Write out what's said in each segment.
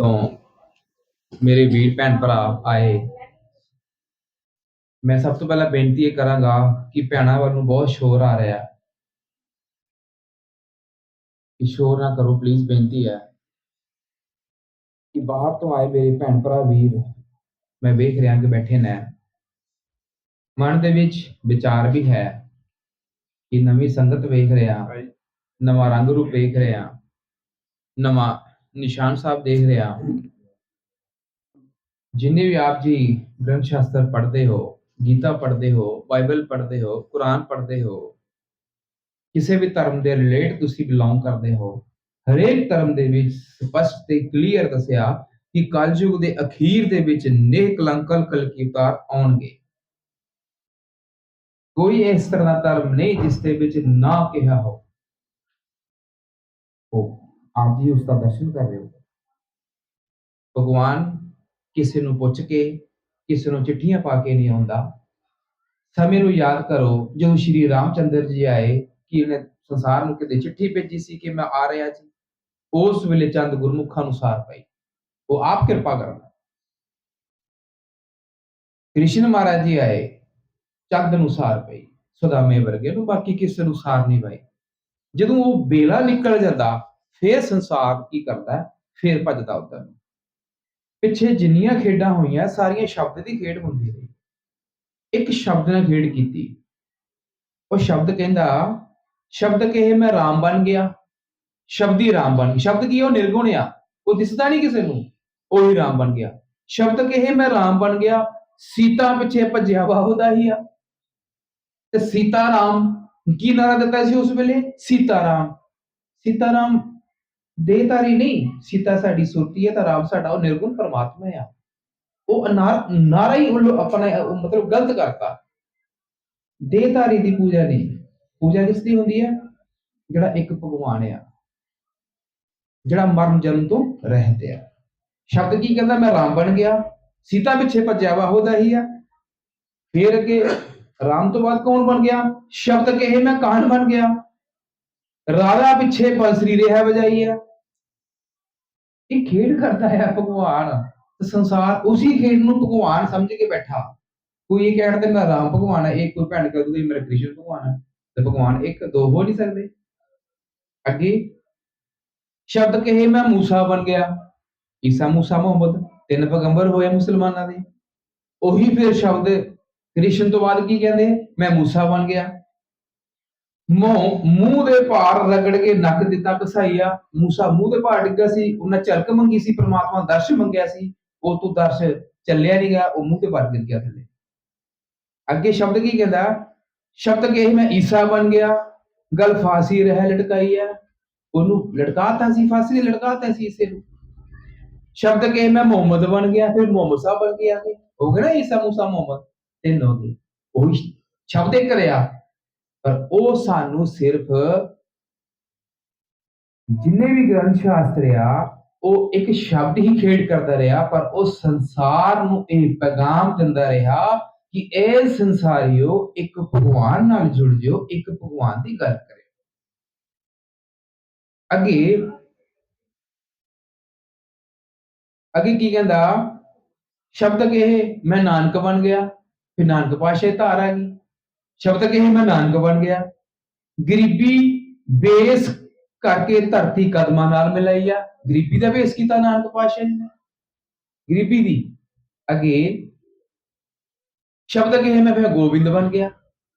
ਤੋਂ ਮੇਰੇ ਵੀਰ ਭੈਣ ਭਰਾ ਆਏ ਮੈਂ ਸਭ ਤੋਂ ਪਹਿਲਾਂ ਬੇਨਤੀ ਇਹ ਕਰਾਂਗਾ ਕਿ ਭੈਣਾਂ ਵੱਲ ਨੂੰ ਬਹੁਤ ਸ਼ੋਰ ਆ ਰਿਹਾ। ਹੈ ਕਿ ਸ਼ੋਰ ਨਾ ਕਰੋ ਪਲੀਜ਼ ਬੇਨਤੀ ਹੈ ਕਿ ਬਾਹਰ ਤੋਂ ਆਏ ਮੇਰੇ ਭੈਣ ਭਰਾ ਵੀਰ ਮੈਂ ਵੇਖ ਰਿਹਾ ਕਿ ਬੈਠੇ ਨੇ। ਮਨ ਦੇ ਵਿੱਚ ਵਿਚਾਰ ਵੀ ਹੈ ਕਿ ਨਵੀਂ ਸੰਗਤ ਵੇਖ ਰਿਹਾ ਨਵਾਂ ਰੰਗ ਰੂਪ ਵੇਖ ਰਿਹਾ ਨਵਾਂ ਨਿਸ਼ਾਨ ਸਾਹਿਬ ਦੇਖ ਰਿਹਾ ਜਿੰਨੇ ਵੀ ਆਪ ਜੀ ਗ੍ਰੰਥ ਸ਼ਾਸਤਰ ਪੜ੍ਹਦੇ ਹੋ, ਗੀਤਾ ਪੜ੍ਹਦੇ ਹੋ, ਬਾਈਬਲ ਪੜ੍ਹਦੇ ਹੋ, ਕੁਰਾਨ ਪੜ੍ਹਦੇ ਹੋ, ਕਿਸੇ ਵੀ ਧਰਮ ਦੇ ਰਿਲੇਟ ਤੁਸੀਂ ਬਿਲੋਂਗ ਕਰਦੇ ਹੋ, ਹਰੇਕ ਧਰਮ ਦੇ ਵਿੱਚ ਸਪਸ਼ਟ ਤੇ ਕਲੀਅਰ ਦੱਸਿਆ ਕਿ ਕਲਯੁਗ ਦੇ ਅਖੀਰ ਦੇ ਵਿੱਚ ਨੇਕ ਕਲੰਕਲ ਕਲਕੀਤਾਰ ਆਉਣਗੇ। ਕੋਈ ਇਸ ਤਰ੍ਹਾਂ ਦਾ ਧਰਮ ਨਹੀਂ ਜਿਸ ਦੇ ਵਿੱਚ ਨਾ ਕਿਹਾ ਹੋ ਆਪ ਜੀ ਉਸ ਦਾ ਦਰਸ਼ਨ ਕਰ ਰਹੇ ਹੋ। ਭਗਵਾਨ ਕਿਸੇ ਨੂੰ ਪੁੱਛ ਕੇ, ਕਿਸੇ ਨੂੰ ਚਿੱਠੀਆਂ ਪਾ ਕੇ ਨਹੀਂ ਆਉਂਦਾ। ਸਮੇਂ ਨੂੰ ਯਾਦ ਕਰੋ, ਜਦੋਂ ਸ਼੍ਰੀ ਰਾਮਚੰਦਰ ਜੀ ਆਏ, ਕਿ ਉਹਨੇ ਸੰਸਾਰ ਨੂੰ ਕਿਤੇ ਚਿੱਠੀ ਭੇਜੀ ਸੀ ਕਿ ਮੈਂ ਆ ਰਿਹਾ ਜੀ, ਉਸ ਵੇਲੇ ਚੰਦ ਗੁਰਮੁਖਾਂ ਨੂੰ ਸਾਰ ਪਈ। ਉਹ ਆਪ ਕਿਰਪਾ ਕਰਨ ਕ੍ਰਿਸ਼ਨ ਮਹਾਰਾਜ ਜੀ ਆਏ, ਚੰਦ ਅਨੁਸਾਰ ਪਈ। ਸੁਦਾਮੇ ਵਰਗੇ ਨੂੰ ਬਾਕੀ ਕਿਸੇ ਨੂੰ ਸਾਰ ਨਹੀਂ ਪਈ। ਜਦੋਂ ਉਹ ਬੇਲਾ ਨਿਕਲ ਜਾਂਦਾ ਫੇਰ ਸੰਸਾਰ ਕੀ ਕਰਦਾ ਹੈ? ਫੇਰ ਭੱਜਦਾ ਉਧਰ ਪਿੱਛੇ ਜਿੰਨੀਆਂ ਖੇਡਾਂ ਹੋਈਆਂ, ਸਾਰੀਆਂ ਸ਼ਬਦ ਦੀ ਖੇਡ ਹੁੰਦੀ ਰਹੀ। ਇੱਕ ਸ਼ਬਦ ਨਾਲ ਖੇਡ ਕੀਤੀ। ਉਹ ਸ਼ਬਦ ਕਹਿੰਦਾ, ਸ਼ਬਦ ਕਹੇ ਮੈਂ ਰਾਮ ਬਣ ਗਿਆ। ਸ਼ਬਦੀ ਰਾਮ ਬਣ ਗਿਆ। ਸ਼ਬਦ ਕੀ ਉਹ ਨਿਰਗੁਣ ਆ। ਉਹ ਦਿਸਦਾ ਨਹੀਂ ਕਿਸੇ ਨੂੰ। ਉਹੀ ਰਾਮ ਬਣ ਗਿਆ। ਸ਼ਬਦ ਕਹੇ ਮੈਂ ਰਾਮ ਬਣ ਗਿਆ। ਸੀਤਾ ਪਿੱਛੇ ਭੱਜਿਆ ਵਾ, ਉਹਦਾ ਹੀ ਆ। ਤੇ ਸੀਤਾ ਰਾਮ ਕੀ ਨਾਰਾ ਦਿੱਤਾ ਸੀ ਉਸ ਵੇਲੇ? ਸੀਤਾ ਰਾਮ। ਸੀਤਾ ਰਾਮ ਦੇਹਧਾਰੀ ਨਹੀਂ, ਸੀਤਾ ਸਾਡੀ ਸੁਰਤੀ ਹੈ ਤਾਂ ਰਾਮ ਸਾਡਾ ਉਹ ਨਿਰਗੁਣ ਪਰਮਾਤਮਾ ਆ। ਉਹ ਅਨਾਰ, ਨਾਰਾ ਹੀ ਉਹ ਆਪਣਾ ਮਤਲਬ ਗਲਤ ਕਰਤਾ। ਦੇਹਧਾਰੀ ਦੀ ਪੂਜਾ ਨਹੀਂ, ਪੂਜਾ ਕਿਸ ਦੀ ਹੁੰਦੀ ਹੈ ਜਿਹੜਾ ਇੱਕ ਭਗਵਾਨ ਆ, ਜਿਹੜਾ ਮਰਨ ਜਨਮ ਤੋਂ ਰਹਿਤ ਆ। ਸ਼ਬਦ ਕੀ ਕਹਿੰਦਾ? ਮੈਂ ਰਾਮ ਬਣ ਗਿਆ, ਸੀਤਾ ਪਿੱਛੇ ਭੱਜਿਆ ਵਾ ਉਹਦਾ ਹੀ ਆ। ਫੇਰ ਅੱਗੇ, ਰਾਮ ਤੋਂ ਬਾਅਦ ਕੌਣ ਬਣ ਗਿਆ? ਸ਼ਬਦ ਕਹੇ ਮੈਂ ਕਾਹਨ ਬਣ ਗਿਆ? ਰਾਧਾ ਪਿੱਛੇ ਬੰਸਰੀ ਰਿਹਾ ਵਜਾਈ ਆ। ਇਹ ਖੇਡ ਕਰਦਾ ਹੈ ਭਗਵਾਨ। ਤੇ ਸੰਸਾਰ ਉਸੇ ਖੇਡ ਨੂੰ ਭਗਵਾਨ ਸਮਝ ਕੇ ਬੈਠਾ। ਕੋਈ ਇਹ ਕਹਿਣ ਤੇ ਮੈਂ ਰਾਮ ਭਗਵਾਨ ਹੈ, ਇਹ ਕੋਈ ਭੈਣ ਕਹਿ ਦੂਗੀ ਮੇਰਾ ਕ੍ਰਿਸ਼ਨ ਭਗਵਾਨ ਹੈ। ਤੇ ਭਗਵਾਨ ਇੱਕ, ਦੋ ਹੋ ਨਹੀਂ ਸਕਦੇ। ਅੱਗੇ ਸ਼ਬਦ ਕਹੇ ਮੈਂ ਮੂਸਾ ਬਣ ਗਿਆ। ਈਸਾ ਮੂਸਾ ਮੁਹੰਮਦ, ਤਿੰਨ ਪੈਗੰਬਰ ਹੋਏ ਮੁਸਲਮਾਨਾਂ ਦੇ। ਉਹੀ ਫਿਰ ਸ਼ਬਦ ਕ੍ਰਿਸ਼ਨ ਤੋਂ ਬਾਅਦ ਕੀ ਕਹਿੰਦੇ? ਮੈਂ ਮੂਸਾ ਬਣ ਗਿਆ। ਮੂੰਹ ਮੂੰਹ ਦੇ ਭਾਰ ਰਗੜ ਕੇ ਨੱਕ ਦਿੱਤਾ ਕਸਾਈਆ ਮੂਸਾ ਮੂੰਹ ਦੇ ਭਾਰ ਡਿੱਗਾ ਸੀ, ਉਹਨਾਂ ਝਲਕ ਮੰਗੀ ਸੀ, ਪ੍ਰਮਾਤਮਾ ਦਰਸ਼ ਮੰਗਿਆ ਸੀ। ਉਹ ਤੋਂ ਦਰਸ਼ ਚੱਲਿਆ ਨਹੀਂ ਗਿਆ, ਉਹ ਮੂੰਹ ਤੇ ਭਾਰ ਗਿਰ ਗਿਆ ਥੱਲੇ। ਅੱਗੇ ਸ਼ਬਦ ਕੀ ਕਹਿੰਦਾ? ਸ਼ਬਦ ਕਹੇ ਮੈਂ ਈਸਾ ਬਣ ਗਿਆ, ਗਲ ਫਾਸੀ ਰਹਿ ਲਟਕਾਈ ਆ। ਉਹਨੂੰ ਲਟਕਾਤਾ ਸੀ, ਫਾਸੀ ਤੇ ਲਟਕਾਤਾ ਸੀ ਇਸੇ ਨੂੰ। ਸ਼ਬਦ ਕਹੇ ਮੈਂ ਮੁਹੰਮਦ ਬਣ ਗਿਆ, ਫਿਰ ਮੁਹੰਮਦ ਸਾਹਿਬ ਬਣ ਗਿਆ। ਹੋ ਗਿਆ ਨਾ ਈਸਾ ਮੂਸਾ ਮੁਹੰਮਦ? ਤਿੰਨ ਹੋ ਗਏ। ਉਹੀ ਸ਼ਬਦ ਕਰਿਆ ਪਰ ਉਹ ਸਾਨੂੰ ਸਿਰਫ ਜਿੰਨੇ ਵੀ ਗ੍ਰੰਥ ਸ਼ਾਸਤਰ ਆ, ਉਹ ਇੱਕ ਸ਼ਬਦ ਹੀ ਖੇਡ ਕਰਦਾ ਰਿਹਾ, ਪਰ ਉਹ ਸੰਸਾਰ ਨੂੰ ਇਹ ਪੈਗਾਮ ਦਿੰਦਾ ਰਿਹਾ ਕਿ ਇਹ ਸੰਸਾਰਿਓ, ਇੱਕ ਭਗਵਾਨ ਨਾਲ ਜੁੜ ਜਿਓ, ਇੱਕ ਭਗਵਾਨ ਦੀ ਗੱਲ ਕਰੇ ਅੱਗੇ ਅੱਗੇ ਕੀ ਕਹਿੰਦਾ? ਸ਼ਬਦ ਕਹੇ? ਮੈਂ ਨਾਨਕ ਬਣ ਗਿਆ, ਫਿਰ ਨਾਨਕ ਪਾਸ਼ੇ ਧਾਰ ਆ ਗਈ। ਸ਼ਬਦ ਕਹੇ ਮੈਂ ਨਾਨਕ ਬਣ ਗਿਆ। ਗਰੀਬੀ ਬੇਸ ਕਰਕੇ ਧਰਤੀ ਕਦਮਾਂ ਨਾਲ ਮਿਲਾਈ ਆ। ਗਰੀਬੀ ਦਾ ਬੇਸ ਕੀਤਾ ਨਾਨਕ ਪਾਸ਼ੇ ਨੇ। ਗਰੀਬੀ ਦੀ। ਅੱਗੇ ਸ਼ਬਦ ਕਹੇ ਮੈਂ ਫਿਰ ਗੋਬਿੰਦ ਬਣ ਗਿਆ।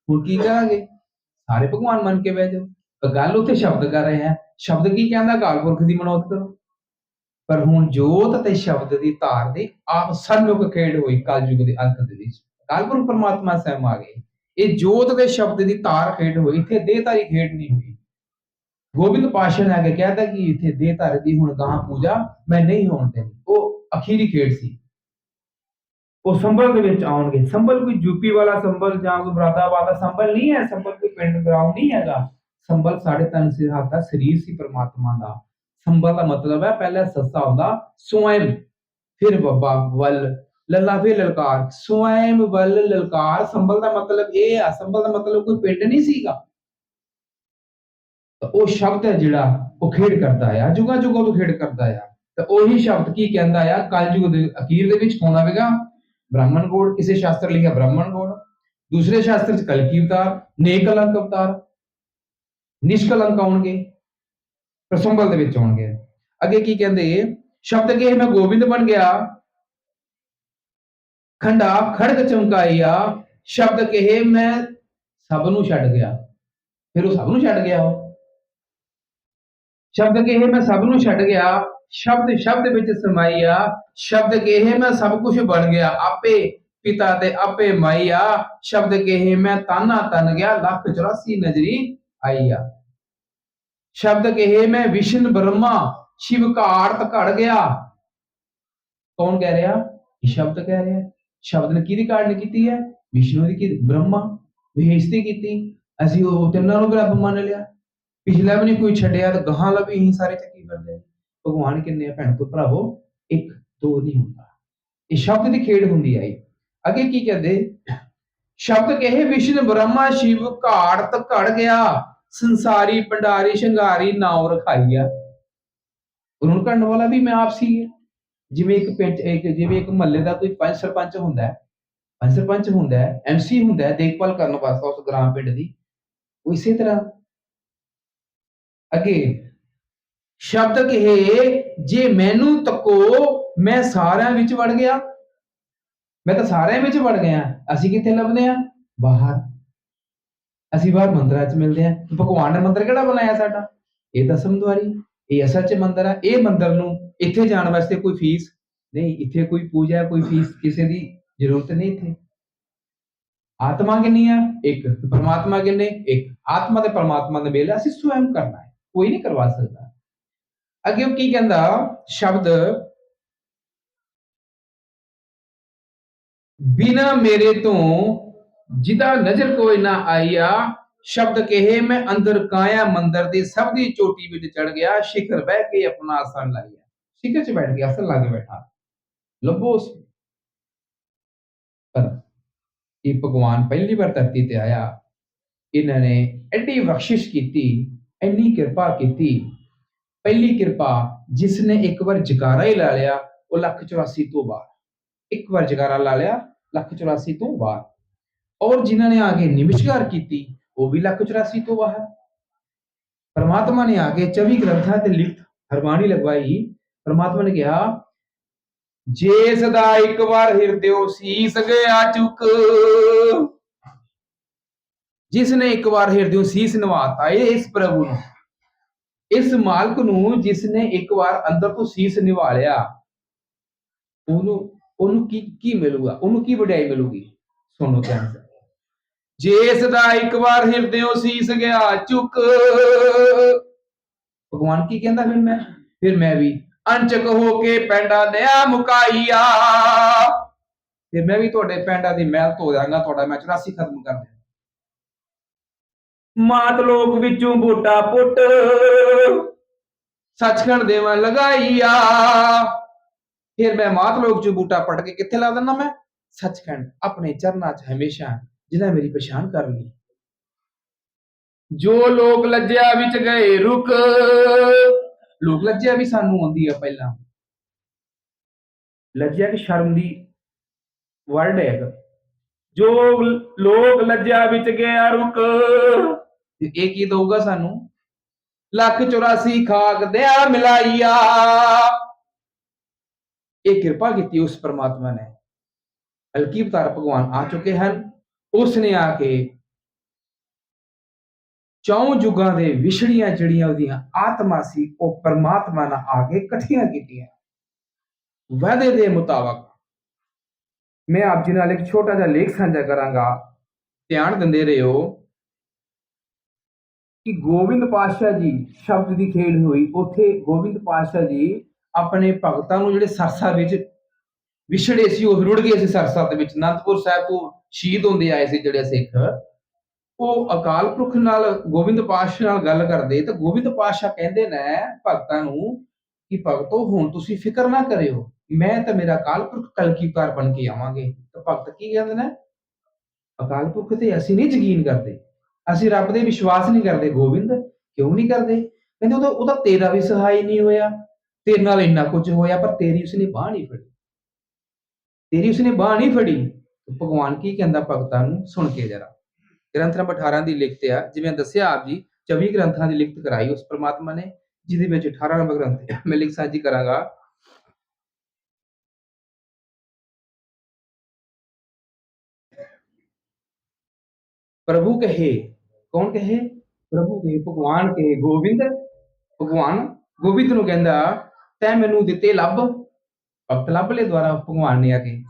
ਹੁਣ ਕੀ ਕਰਾਂਗੇ? ਸਾਰੇ ਭਗਵਾਨ ਮੰਨ ਕੇ ਬਹਿ ਜਾਓ। ਤਾਂ ਗੱਲ ਉੱਥੇ ਸ਼ਬਦ ਕਰ ਰਹੇ ਆ। ਸ਼ਬਦ ਕੀ ਕਹਿੰਦਾ? ਅਕਾਲ ਪੁਰਖ ਦੀ ਮਨੋਤ ਕਰੋ। ਪਰ ਹੁਣ ਜੋਤ ਤੇ ਸ਼ਬਦ ਦੀ ਧਾਰ ਦੇ ਆਪ ਸੰਨੁਖ ਖੇਡ ਹੋਈ ਕਲਯੁਗ ਦੇ ਅੰਤ ਦੇ ਵਿੱਚ। ਅਕਾਲ ਪੁਰਖ ਪਰਮਾਤਮਾ ਸਹਿਮ ਆ ਗਏ। ਇਹ ਜੋਤ ਦੇ ਸ਼ਬਦ ਦੀ ਧਾਰ ਖੇਡ ਹੋਈ, ਇੱਥੇ ਦੇਹਧਾਰੀ ਖੇਡ ਨਹੀਂ ਹੋਈ ਗੋਬਿੰਦ ਪਾਸ਼ਾ ਨੇ ਆ ਕੇ ਕਹਿਤਾ ਕਿ ਇੱਥੇ ਦੇਹਧਾਰੀ ਦੀ ਹੁਣ ਗਾਂ ਪੂਜਾ, ਮੈਂ ਨਹੀਂ ਹੋਣ ਦੇਣੀ। ਉਹ ਅਖੀਰੀ ਖੇਡ ਸੀ। ਉਹ ਸੰਭਲ ਦੇ ਵਿੱਚ ਆਉਣਗੇ। ਸੰਭਲ ਕੋਈ ਯੂਪੀ ਵਾਲਾ ਸੰਭਲ ਜਾਂ ਕੋਈ ਮੁਰਾਦਾਬਾਦ ਦਾ ਸੰਭਲ ਨਹੀਂ ਹੈ, ਸੰਭਲ ਕੋਈ ਪਿੰਡ ਗਰਾਊਂਡ ਨਹੀਂ ਹੈਗਾ। ਸੰਭਲ ਸਾਡੇ ਤਨ ਸਿਰ ਹੱਥ ਦਾ, ਸਰੀਰ ਸੀ ਪਰਮਾਤਮਾ ਦਾ। ਸੰਭਲ ਦਾ ਮਤਲਬ ਹੈ, ਪਹਿਲਾਂ ਸੱਸਾ ਹੁੰਦਾ, ਸਵੈਮ, ਫਿਰ ਬੱਬਾ ਵੱਲ। ਲੱਲਾ ਫਿਰ ਲਲਕਾਰ, ਸਵੈਮ ਵੱਲ ਲਲਕਾਰ, ਸੰਭਲ ਦਾ ਮਤਲਬ ਇਹ ਆ, ਸੰਭਲ ਦਾ ਮਤਲਬ ਕੋਈ ਪਿੰਡ ਨਹੀਂ ਸੀਗਾ। ਉਹ ਸ਼ਬਦ ਹੈ ਜਿਹੜਾ ਉਹ ਖੇਡ ਕਰਦਾ ਆ, ਜੁਗਾ ਜੁਗਾ ਤੋਂ ਖੇਡ ਕਰਦਾ ਆ। ਤਾਂ ਉਹੀ ਸ਼ਬਦ ਕੀ ਕਹਿੰਦਾ ਆ, ਕਲਯੁਗ ਦੇ ਅਖੀਰ ਦੇ ਵਿੱਚ ਕੌਣ ਆਵੇਗਾ? ਬ੍ਰਾਹਮਣ ਗੋੜ, ਕਿਸੇ ਸ਼ਾਸਤਰ ਲਿਖਿਆ ਬ੍ਰਾਹਮਣ ਗੋੜ। ਦੂਸਰੇ ਸ਼ਾਸਤਰ ਚ ਕਲਕੀ ਅਵਤਾਰ, ਨੇਕ ਅਲੰਕ ਅਵਤਾਰ ਨਿਸ਼ਕਲੰਕ ਆਉਣਗੇ ਪ੍ਰਸੰਗਲ ਦੇ ਵਿੱਚ ਆਉਣਗੇ। ਅੱਗੇ ਕੀ ਕਹਿੰਦੇ, ਸ਼ਬਦ ਕਹੇ ਮੈਂ ਗੋਬਿੰਦ ਬਣ ਗਿਆ ਖੰਡਾ ਖੜਗ ਚਮਕਾਈਆ ਸ਼ਬਦ ਕਹੇ ਮੈਂ, ਸਭ ਨੂੰ ਛੱਡ ਗਿਆ। ਫਿਰ ਉਹ ਸਭ ਨੂੰ ਛੱਡ ਗਿਆ ਉਹ। ਸ਼ਬਦ ਕਹੇ ਮੈਂ ਸਭ ਨੂੰ ਛੱਡ ਗਿਆ, ਸ਼ਬਦ ਸ਼ਬਦ ਵਿੱਚ ਸਮਾਈਆ ਸ਼ਬਦ ਕਹੇ ਮੈਂ ਸਭ ਕੁਝ ਬਣ ਗਿਆ, ਆਪੇ ਪਿਤਾ ਤੇ ਆਪੇ ਮਾਈਆ ਸ਼ਬਦ ਕਹੇ ਮੈਂ ਤਾਨਾ ਤਨ ਗਿਆ, ਲੱਖ 84 ਨਜ਼ਰੀ ਆਈਆ ਸ਼ਬਦ ਕਹੇ ਮੈਂ ਵਿਸ਼ਨ ਬ੍ਰਹਮਾ, ਸ਼ਿਵ ਘਾੜਤ ਘੜ ਗਿਆ। ਕੌਣ ਕਹਿ ਰਿਹਾ? ਇਹ ਸ਼ਬਦ ਕਹਿ ਰਿਹਾ। ਸ਼ਬਦ ਨੇ ਕਿਹਦੀ ਕਾਢ ਕੀਤੀ ਹੈ? ਵਿਸ਼ਨੂੰ ਦੀ ਕੀ ਬ੍ਰਹਮਾ ਬੇਇੱਜ਼ਤੀ ਕੀਤੀ। ਅਸੀਂ ਉਹ ਤਿੰਨਾਂ ਨੂੰ ਰੱਬ ਮੰਨ ਲਿਆ। ਪਿਛਲਾ ਵੀ ਨਹੀਂ ਕੋਈ ਛੱਡਿਆ ਤੇ ਗਾਹਾਂ ਲਵੀ ਹੀ ਸਾਰੇ ਚੱਕੀ ਫਿਰਦੇ ਭਗਵਾਨ ਕਿੰਨੇ ਆ ਭੈਣ ਤੋਂ ਭਰਾਵੋ? ਇੱਕ, ਦੋ ਨਹੀਂ ਹੁੰਦਾ। ਇਹ ਸ਼ਬਦ ਦੀ ਖੇਡ ਹੁੰਦੀ ਆਈ ਅੱਗੇ ਕੀ ਕਹਿੰਦੇ? ਸ਼ਬਦ ਕਹੇ, ਵਿਸ਼ਨ ਬ੍ਰਹਮਾ ਸ਼ਿਵ ਘਾੜਤ ਘੜ ਗਿਆ। ਸੰਸਾਰੀ ਭੰਡਾਰੀ ਸ਼ਿੰਗਾਰੀ ਨਾਉ ਰਖਾਈਆ ਉਹਨਾਂ ਨੂੰ ਕਰਨ ਵਾਲਾ ਵੀ ਮੈਂ ਆਪ ਸੀ ਜਿਵੇਂ ਇੱਕ ਪਿੰਡ, ਇੱਕ ਜਿਵੇਂ ਇੱਕ ਮਹੱਲੇ ਦਾ ਕੋਈ ਪੰਚ ਸਰਪੰਚ ਹੁੰਦਾ ਹੈ ਪੰਚ ਸਰਪੰਚ ਹੁੰਦਾ ਹੈ ਐਮਸੀ ਹੁੰਦਾ ਹੈ, ਦੇਖਭਾਲ ਕਰਨ ਵਾਸਤੇ ਉਸ ਗ੍ਰਾਮ ਪਿੰਡ ਦੀ, ਉਹ ਇਸੇ ਤਰ੍ਹਾਂ। ਅੱਗੇ, ਸ਼ਬਦ ਕਹੇ, ਜੇ ਮੈਨੂੰ ਤੱਕੋ, ਮੈਂ ਸਾਰਿਆਂ ਵਿੱਚ ਵੜ ਗਿਆ। ਮੈਂ ਤਾਂ ਸਾਰਿਆਂ ਵਿੱਚ ਵੜ ਗਿਆ। ਅਸੀਂ ਕਿੱਥੇ ਲੱਭਦੇ ਆ ਬਾਹਰ। ਅਸੀਂ ਬਾਹਰ ਮੰਦਰਾਂ 'ਚ ਮਿਲਦੇ ਆ ਭਗਵਾਨ ਨੇ ਮੰਦਰ ਕਿਹੜਾ ਬਣਾਇਆ ਸਾਡਾ? ਇਹ ਦਸਮ ਦੁਆਰੀ ਇਹ ਅਸਲ 'ਚ ਮੰਦਰ ਆ। ਇਹ ਮੰਦਰ ਨੂੰ ਇੱਥੇ ਜਾਣ ਵਾਸਤੇ ਕੋਈ ਫੀਸ ਨਹੀਂ, ਇੱਥੇ ਕੋਈ ਪੂਜਾ, ਕੋਈ ਫੀਸ ਕਿਸੇ ਦੀ ਜ਼ਰੂਰਤ ਨਹੀਂ ਇੱਥੇ। ਆਤਮਾ ਕਿੰਨੀ ਆ? ਇੱਕ। ਪਰਮਾਤਮਾ ਕਿੰਨੇ? ਇੱਕ। ਆਤਮਾ ਤੇ ਪਰਮਾਤਮਾ ਦਾ ਮੇਲ ਅਸੀਂ ਸਵੈਮ ਕਰਨਾ ਹੈ। ਕੋਈ ਨਹੀਂ ਕਰਵਾ ਸਕਦਾ। ਅੱਗੇ ਉਹ ਕੀ ਕਹਿੰਦਾ? ਸ਼ਬਦ, ਬਿਨਾ ਮੇਰੇ ਤੋਂ ਜਿਹਦਾ ਨਜ਼ਰ ਕੋਈ ਨਾ ਆਇਆ, ਸ਼ਬਦ ਕਹੇ ਮੈਂ ਅੰਦਰ ਕਾਇਆ ਮੰਦਰ ਦੀ ਸਭ ਦੀ ਚੋਟੀ ਵਿੱਚ ਚੜ ਗਿਆ, ਸ਼ਿਖਰ ਬਹਿ ਕੇ ਆਪਣਾ ਆਸਣ ਲਾਇਆ। ਸ਼ਿਖਰ 'ਚ ਬੈਠ ਗਿਆ ਆਸਣ ਲਾ ਕੇ ਬੈਠਾ ਲੱਭੋ ਉਸ ਪਰ ਇਹ ਭਗਵਾਨ ਪਹਿਲੀ ਵਾਰ ਧਰਤੀ ਤੇ ਆਇਆ ਇਹਨਾਂ ਨੇ ਐਡੀ ਬਖਸ਼ਿਸ਼ ਕੀਤੀ ਐਨੀ ਕਿਰਪਾ ਕੀਤੀ ਪਹਿਲੀ ਕਿਰਪਾ ਜਿਸ ਨੇ ਇੱਕ ਵਾਰ ਜਕਾਰਾ ਹੀ ਲਾ ਲਿਆ ਉਹ ਲੱਖ 84 ਤੋਂ ਬਾਅਦ ਇੱਕ ਵਾਰ ਜਕਾਰਾ ਲਾ ਲਿਆ ਲੱਖ 84 ਤੋਂ ਬਾਅਦ ਔਰ ਜਿਨ੍ਹਾਂ ਨੇ ਆ ਕੇ ਨਿਮਿਸ਼ਕਾਰ ਕੀਤੀ ਉਹ ਵੀ ਲੱਖ 84 ਤੋਂ ਬਾਹਰ ਪਰਮਾਤਮਾ ਨੇ ਆ ਕੇ ਪਰਮਾਤਮਾ ਨੇ ਕਿਹਾ, ਜੇ ਸਦਾ ਇੱਕ ਵਾਰ ਹਿਰਦਿਓ ਸੀਸ ਗਿਆ ਚੁੱਕ। ਜਿਸ ਨੇ ਇੱਕ ਵਾਰ ਹਿਰਦਿਓ ਸੀਸ ਨਵਾਤਾ ਇਸ ਪ੍ਰਭੂ ਨੂੰ। ਇਸ ਮਾਲਕ ਨੂੰ ਜਿਸ ਨੇ ਇੱਕ ਵਾਰ ਅੰਦਰ ਤੋਂ ਸੀਸ ਨਿਵਾ ਲਿਆ ਉਹਨੂੰ ਉਹਨੂੰ ਕੀ ਕੀ ਮਿਲੂਗਾ? ਉਹਨੂੰ ਕੀ ਵਡਿਆਈ ਮਿਲੂਗੀ? ਸੁਣੋ ਧਿਆਨ ਨਾਲ। ਜੇ ਸਦਾ ਇੱਕ ਵਾਰ ਹਿਰਦਿਓ ਸੀਸ ਗਿਆ ਚੁੱਕ, ਭਗਵਾਨ ਕੀ ਕਹਿੰਦਾ ਫਿਰ ਮੈਂ? ਫਿਰ ਮੈਂ ਵੀ ਅੰਚਕ ਹੋ ਕੇ ਪੈਂਡਾ ਦਿਆ ਮੁਕਾਈਆ। ਫਿਰ ਮੈਂ ਵੀ ਤੁਹਾਡੇ ਪੈਂਡਾ ਦੀ ਮਹਿਲ ਧੋ ਦਾਂਗਾ ਤੁਹਾਡਾ ਮੈਂ 84 ਖਤਮ ਕਰ ਦਿਆਂ ਮਾਤ ਲੋਕ ਵਿੱਚੋਂ ਬੋਟਾ ਪੁੱਟ, ਸੱਚਖੰਡ ਦੇਵਾਂ ਲਗਾਈਆ। ਫਿਰ ਮੈਂ ਮਾਤ ਲੋਕ ਚੋਂ ਬੂਟਾ ਪਟ ਕੇ ਕਿੱਥੇ ਲਾ ਦਿੰਦਾ ਮੈਂ? ਸੱਚਖੰਡ, ਆਪਣੇ ਚਰਨਾਂ 'ਚ ਹਮੇਸ਼ਾ ਜਿਨ੍ਹਾਂ ਮੇਰੀ ਪਛਾਣ ਕਰ ਲਈ। ਜੋ ਲੋਕ ਲੱਜਿਆ ਵਿੱਚ ਗਏ ਰੁਕ ਲੋਕ ਲੱਜਿਆ ਵੀ ਸਾਨੂੰ ਆਉਂਦੀ ਆ ਪਹਿਲਾਂ। ਲੱਜਿਆ ਕਿ ਸ਼ਰਮ ਦੀ ਵਰਡ ਹੈ। ਜੋ ਲੋਕ ਲੱਜਿਆ ਵਿੱਚ ਗਿਆ ਰੁਕ। ਇਹ ਕੀ ਦਊਗਾ ਸਾਨੂੰ? ਲੱਖ 84 ਖਾਕ ਦਿਆ ਮਿਲਾਈਆ। ਇਹ ਕਿਰਪਾ ਕੀਤੀ ਉਸ ਪਰਮਾਤਮਾ ਨੇ। ਹਲਕੀ ਅਵਤਾਰ ਭਗਵਾਨ ਆ ਚੁੱਕੇ ਹਨ। ਉਸ ਨੇ ਆ ਕੇ ਚੌਂ ਯੁਗਾਂ ਦੇ ਵਿਛੜੀਆਂ ਜਿਹੜੀਆਂ ਉਹਦੀਆਂ ਆਤਮਾ ਸੀ, ਉਹ ਪਰਮਾਤਮਾ ਨਾਲ ਆ ਕੇ ਇਕੱਠੀਆਂ ਕੀਤੀਆਂ। ਵਾਅਦੇ ਦੇ ਮੁਤਾਬਕ ਮੈਂ ਆਪ ਜੀ ਨਾਲ ਇੱਕ ਛੋਟਾ ਜਿਹਾ ਲੇਖ ਸਾਂਝਾ ਕਰਾਂਗਾ। ਧਿਆਨ ਦਿੰਦੇ ਰਹੋ ਕਿ ਗੋਬਿੰਦ ਪਾਤਸ਼ਾਹ ਜੀ ਸ਼ਬਦ ਦੀ ਖੇਡ ਹੋਈ। ਉੱਥੇ ਗੋਬਿੰਦ ਪਾਤਸ਼ਾਹ ਜੀ ਆਪਣੇ ਭਗਤਾਂ ਨੂੰ ਜਿਹੜੇ ਸਰਸਾ ਵਿੱਚ ਵਿਛੜੇ ਸੀ, ਉਹ ਰੁੜ ਗਏ ਸੀ ਸਰਸਾ ਦੇ ਵਿੱਚ। ਅਨੰਦਪੁਰ ਸਾਹਿਬ ਤੋਂ ਸ਼ਹੀਦ ਹੁੰਦੇ ਆਏ ਸੀ ਜਿਹੜੇ ਸਿੱਖ। ਉਹ ਅਕਾਲ ਪੁਰਖ ਨਾਲ, ਗੋਬਿੰਦ ਪਾਤਸ਼ਾਹ ਨਾਲ ਗੱਲ ਕਰਦੇ, ਤਾਂ ਗੋਬਿੰਦ ਪਾਤਸ਼ਾਹ ਕਹਿੰਦੇ ਨੇ ਭਗਤਾਂ ਨੂੰ ਕਿ ਭਗਤੋ, ਹੁਣ ਤੁਸੀਂ ਫਿਕਰ ਨਾ ਕਰਿਓ, ਮੈਂ ਤਾਂ ਮੇਰਾ ਅਕਾਲ ਪੁਰਖ ਕਲਕੀਕਾਰ ਬਣ ਕੇ ਆਵਾਂਗੇ। ਤਾਂ ਭਗਤ ਕੀ ਕਹਿੰਦੇ ਨੇ? ਅਕਾਲ ਪੁਰਖ ਤੇ ਅਸੀਂ ਨਹੀਂ ਯਕੀਨ ਕਰਦੇ, ਅਸੀਂ ਰੱਬ ਦੇ ਵਿਸ਼ਵਾਸ ਨਹੀਂ ਕਰਦੇ ਗੋਬਿੰਦ, ਕਿਉਂ ਨਹੀਂ ਕਰਦੇ? ਕਹਿੰਦੇ ਉਹਦਾ ਉਹਦਾ ਤੇਰਾ ਵੀ ਸਹਾਈ ਨਹੀਂ ਹੋਇਆ, ਤੇਰੇ ਨਾਲ ਇੰਨਾ ਕੁਝ ਹੋਇਆ, ਪਰ ਤੇਰੀ ਉਸਨੇ ਬਾਹ ਨਹੀਂ ਫੜੀ। ਤੇਰੀ ਉਸਨੇ ਬਾਹ ਨਹੀਂ ਫੜੀ। ਭਗਵਾਨ ਕੀ ਕਹਿੰਦਾ ਭਗਤਾਂ ਨੂੰ? ਸੁਣ ਕੇ ਜਰਾ। ਗ੍ਰੰਥ ਨੰਬਰ 18 ਦੀ ਲਿਖਤ ਆ, ਜਿਵੇਂ ਦੱਸਿਆ ਆਪ ਜੀ 24 ਗ੍ਰੰਥਾਂ ਦੀ ਲਿਖਤ ਕਰਾਈ ਉਸ ਪ੍ਰਮਾਤਮਾ ਨੇ, ਜਿਹਦੇ ਵਿੱਚ 18 ਨੰਬਰ ਗ੍ਰੰਥ ਹੈ ਮੈਂ ਲਿਖ ਸਾਂਝੀ ਕਰਾਂਗਾ। ਪ੍ਰਭੂ ਕਹੇ, ਕੌਣ ਕਹੇ? ਪ੍ਰਭੂ ਕਹੇ, ਭਗਵਾਨ ਕਹੇ, ਗੋਬਿੰਦ? ਭਗਵਾਨ ਗੋਬਿੰਦ ਨੂੰ ਕਹਿੰਦਾ, ਤੈ ਮੈਨੂੰ ਦਿੱਤੇ ਲੱਭ। ਭਗਤ ਲੱਭ ਲੈ ਦੁਆਰਾ ਭਗਵਾਨ ਨੇ ਆ ਕੇ।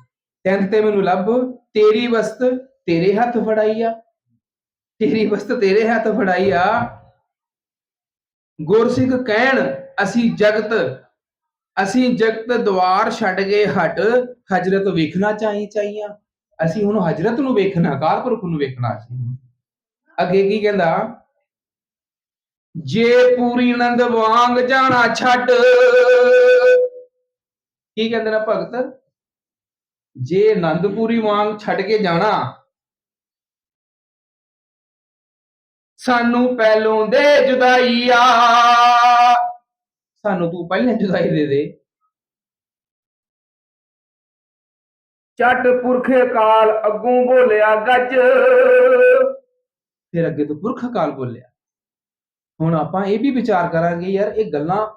ਤੈਂ ਦਿੱਤੇ ਮੈਨੂੰ ਲੱਭ, ਤੇਰੀ ਵਸਤ ਤੇਰੇ ਹੱਥ ਫੜਾਈ ਆ। ਤੇਰੀ ਵਸਤ ਤੇਰੇ ਹੱਥ ਫੜਾਈ ਆ। ਗੁਰਸਿੱਖ ਕਹਿਣ, ਅਸੀਂ ਜਗਤ ਅਸੀਂ ਜਗਤ ਦਵਾਰ ਛੱਡ ਕੇ ਹਟ, ਹਜਰਤ ਵੇਖਣਾ ਚਾਹੀ ਚਾਹੀਆਂ। ਅਸੀਂ ਹੁਣ ਹਜਰਤ ਨੂੰ ਵੇਖਣਾ ਕਾਲ ਪੁਰਖ ਨੂੰ ਵੇਖਣਾ ਸੀ। ਅੱਗੇ ਕੀ ਕਹਿੰਦਾ? ਜੇ ਪੂਰੀ ਆਨੰਦ ਵਾਂਗ ਜਾਣਾ ਛੱਡ। ਕੀ ਕਹਿੰਦੇ ਨੇ ਭਗਤ? ਜੇ ਆਨੰਦਪੁਰੀ ਵਾਂਗ ਛੱਡ ਕੇ ਜਾਣਾ ਸਾਨੂੰ ਪਹਿਲੋਂ ਦੇ ਜੁਦਾਈ ਸਾਨੂੰ ਤੂੰ ਪਹਿਲਾਂ ਜੁਦਾਈ ਦੇ ਦੇ। ਚੱਟ ਪੁਰਖ ਕਾਲ ਅੱਗੋਂ ਬੋਲਿਆ ਗੱਜ। ਫਿਰ ਅੱਗੇ ਤੋਂ ਪੁਰਖ ਕਾਲ ਬੋਲਿਆ। ਹੁਣ ਆਪਾਂ ਇਹ ਵੀ ਵਿਚਾਰ ਕਰਾਂਗੇ ਯਾਰ, ਇਹ ਗੱਲਾਂ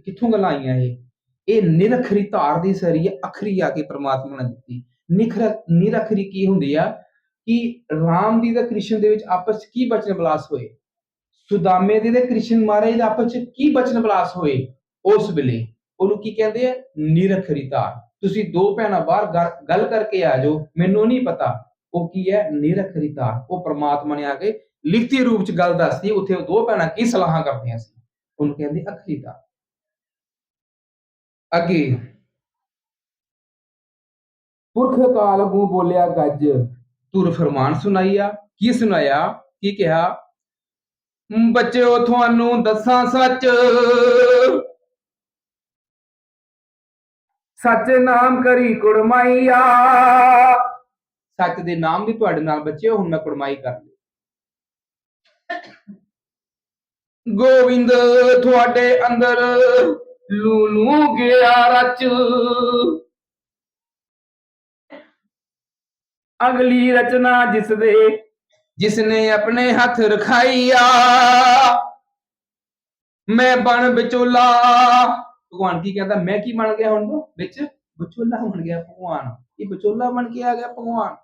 ਕਿੱਥੋਂ ਗੱਲਾਂ ਆਈਆਂ ਇਹ? ਇਹ ਨਿਰਖਰੀ ਧਾਰ ਦੀ ਸਰੀ ਹੈ, ਅਖਰੀ ਆ ਕੇ ਪ੍ਰਮਾਤਮਾ ਨੇ ਦਿੱਤੀ। ਨਿਖਰ ਨਿਰਖਰੀ ਕੀ ਹੁੰਦੀ ਆ? ਕਿ ਰਾਮ ਦੀ ਤੇ ਕ੍ਰਿਸ਼ਨ ਦੇ ਵਿੱਚ ਆਪਸ 'ਚ ਕੀ ਬਚਨ ਬਲਾਸ ਹੋਏ? ਸੁਦਾਮੇ ਦੀ ਤੇ ਕ੍ਰਿਸ਼ਨ ਮਹਾਰਾਜ ਦੇ ਆਪਸ 'ਚ ਕੀ ਬਚਨ ਬਲਾਸ ਹੋਏ ਉਸ ਵੇਲੇ? ਉਹਨੂੰ ਕੀ ਕਹਿੰਦੇ ਆ? ਨਿਰਖਰੀ ਤੁਸੀਂ ਦੋ ਭੈਣਾਂ ਬਾਹਰ ਗੱਲ- ਕਰਕੇ ਆ ਜਾਓ, ਮੈਨੂੰ ਨਹੀਂ ਪਤਾ। ਉਹ ਕੀ ਹੈ? ਨਿਰਖਰੀਤਾ ਉਹ ਪ੍ਰਮਾਤਮਾ ਨੇ ਆ ਕੇ ਲਿਖਤੀ ਰੂਪ 'ਚ ਗੱਲ ਦੱਸਦੀ ਉੱਥੇ ਉਹ ਦੋ ਭੈਣਾਂ ਕੀ ਸਲਾਹਾਂ ਕਰਦੀਆਂ ਸੀ? ਉਹਨੂੰ ਕਹਿੰਦੇ ਅਖਰੀ ਧਾਰ ਅੱਗੇ। ਪੁਰਖ ਕਾਲ ਨੂੰ ਬੋਲਿਆ ਗੱਜ। ਤੁਰ ਫਰਮਾਨ ਸੁਣਾਈਆ ਕੀ ਸੁਣਾਇਆ? ਕੀ ਕਿਹਾ? "ਹਮ, ਬੱਚਿਓ, ਤੁਹਾਨੂੰ ਦੱਸਾਂ ਸੱਚ। ਸੱਚ ਨਾਮ ਕਰੀ ਕੁੜਮਾਈਆ। ਸੱਚ ਦੇ ਨਾਮ ਦੀ ਤੁਹਾਡੇ ਨਾਲ ਬੱਚਿਓ, ਹੁਣ ਮੈਂ ਕੁੜਮਾਈ ਕਰ ਲਈ ਗੋਬਿੰਦ ਤੁਹਾਡੇ ਅੰਦਰ ਲੂ ਲੂ ਗਿਆ ਰਚ। ਅਗਲੀ ਰਚਨਾ ਜਿਸ ਦੇ ਜਿਸਨੇ ਆਪਣੇ ਹੱਥ ਰਖਾਈਆ। ਮੈਂ ਬਣ ਵਿਚੋਲਾ। ਭਗਵਾਨ ਕੀ ਕਹਿੰਦਾ? ਮੈਂ ਕੀ ਬਣ ਗਿਆ ਹੁਣ ਤੋਂ? ਵਿੱਚ ਵਿਚੋਲਾ ਬਣ ਗਿਆ ਭਗਵਾਨ। ਇਹ ਵਿਚੋਲਾ ਬਣ ਕੇ ਆ ਗਿਆ ਭਗਵਾਨ।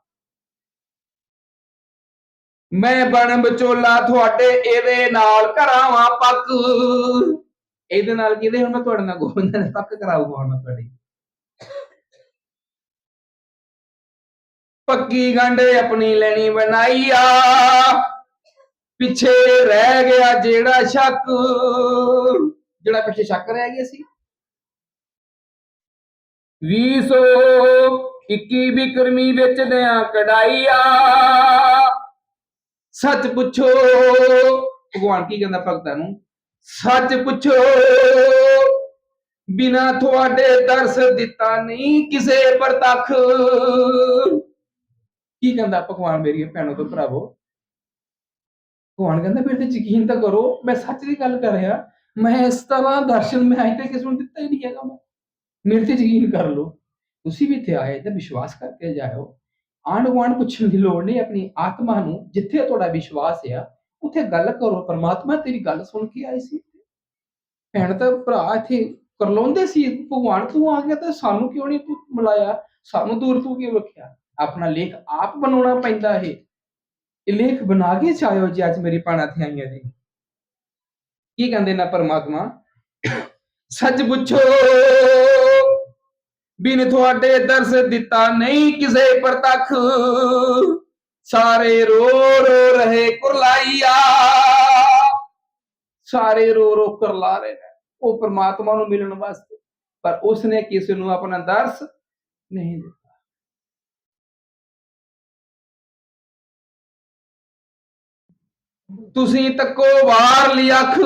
ਮੈਂ ਬਣ ਵਿਚੋਲਾ ਤੁਹਾਡੇ ਇਹਦੇ ਨਾਲ ਕਰਾਵਾਂ ਪੱਕ। ਇਹਦੇ ਨਾਲ ਕਿਹਦੇ ਹੁਣ ਮੈਂ ਤੁਹਾਡੇ ਨਾਲ ਗੋਬਿੰਦ ਨੇ ਪੱਕ ਕਰਾਊਗਾ ਹੁਣ ਮੈਂ ਤੁਹਾਡੀ। ਪੱਕੀ ਗੰਢੇ ਆਪਣੀ ਲੈਣੀ ਬਣਾਈ ਆ ਪਿੱਛੇ ਰਹਿ ਗਿਆ ਜਿਹੜਾ ਸ਼ੱਕ। ਜਿਹੜਾ ਪਿੱਛੇ ਸ਼ੱਕ ਰਹਿ ਗਿਆ ਸੀ। 221 ਬਿਕਰਮੀ ਵਿੱਚ ਦਿਆਂ ਕਢਾਈਆ। ਸੱਚ ਪੁੱਛੋ, ਭਗਵਾਨ ਕੀ ਕਹਿੰਦਾ ਭਗਤਾਂ ਨੂੰ? ਸੱਚ ਪੁੱਛੋ, ਬਿਨਾ ਤੁਹਾਡੇ ਦਰਸ ਦਿੱਤਾ ਨਹੀਂ ਕਿਸੇ ਪ੍ਰਤੱਖ। ਕੀ ਕਹਿੰਦਾ ਭਗਵਾਨ ਮੇਰੀਆਂ ਭੈਣੋ ਤੋਂ ਭਰਾਵੋ? ਭਗਵਾਨ ਕਹਿੰਦਾ ਮੇਰੇ ਤੇ ਯਕੀਨ ਤਾਂ ਕਰੋ, ਮੈਂ ਸੱਚ ਦੀ ਗੱਲ ਕਰ ਰਿਹਾ, ਮੈਂ ਇਸ ਤਰ੍ਹਾਂ ਦਰਸ਼ਨ ਮੈਂ ਅਜੇ ਤੱਕ ਕਿਸੇ ਨੂੰ ਦਿੱਤਾ ਹੀ ਨਹੀਂ ਹੈਗਾ ਮੈਂ। ਮੇਰੇ ਤੇ ਯਕੀਨ ਕਰ ਲਓ, ਤੁਸੀਂ ਵੀ ਇੱਥੇ ਆਏ ਤਾਂ ਵਿਸ਼ਵਾਸ ਕਰਕੇ ਜਾਇਓ। ਆਂਢ ਗੁਆਂਢ ਪੁੱਛਣ ਦੀ ਲੋੜ ਨਹੀਂ, ਆਪਣੀ ਆਤਮਾ ਨੂੰ ਜਿੱਥੇ ਤੁਹਾਡਾ ਵਿਸ਼ਵਾਸ ਆ, ਉੱਥੇ ਗੱਲ ਕਰੋ। ਪਰਮਾਤਮਾ ਤੇਰੀ ਗੱਲ ਸੁਣ ਕੇ ਆਈ ਸੀ ਭੈਣ ਤਾਂ ਭਰਾ ਇੱਥੇ ਕਰਲਾਉਂਦੇ ਸੀ, ਭਗਵਾਨ ਤੂੰ ਆ ਗਿਆ ਤਾਂ ਸਾਨੂੰ ਕਿਉਂ ਨਹੀਂ ਤੂੰ ਮਿਲਾਇਆ? ਸਾਨੂੰ ਦੂਰ ਤੂੰ ਕਿਉਂ ਰੱਖਿਆ? ਆਪਣਾ ਲੇਖ ਆਪ ਬਣਾਉਣਾ ਪੈਂਦਾ ਹੈ। ਇਹ ਲੇਖ ਬਣਾ ਕੇ ਚਾਇਓ ਜੀ, ਅੱਜ ਮੇਰੀ ਪਾਣਾ ਤੇ ਆਈਆਂ ਜੀ। ਕੀ ਕਹਿੰਦੇ ਨਾ ਪਰਮਾਤਮਾ? ਸੱਚ ਪੁੱਛੋ, ਬਿਨ ਤੁਹਾਡੇ ਦਰਸ ਦਿੱਤਾ ਨਹੀਂ ਕਿਸੇ ਪ੍ਰਤੱਖ। ਸਾਰੇ ਰੋ ਰੋ ਰਹੇ ਕੁਰਲਾਈਆ। ਸਾਰੇ ਰੋ ਰੋ ਕਰਲਾ ਰਹੇ ਨੇ। ਉਹ ਪ੍ਰਮਾਤਮਾ ਨੂੰ ਮਿਲਣ ਵਾਸਤੇ। ਪਰ ਉਸਨੇ ਕਿਸੇ ਨੂੰ ਆਪਣਾ ਦਰਸ ਨਹੀਂ ਦਿੱਤਾ। ਤੁਸੀਂ ਤੱਕੋ ਬਾਹਰਲੀ ਅੱਖ।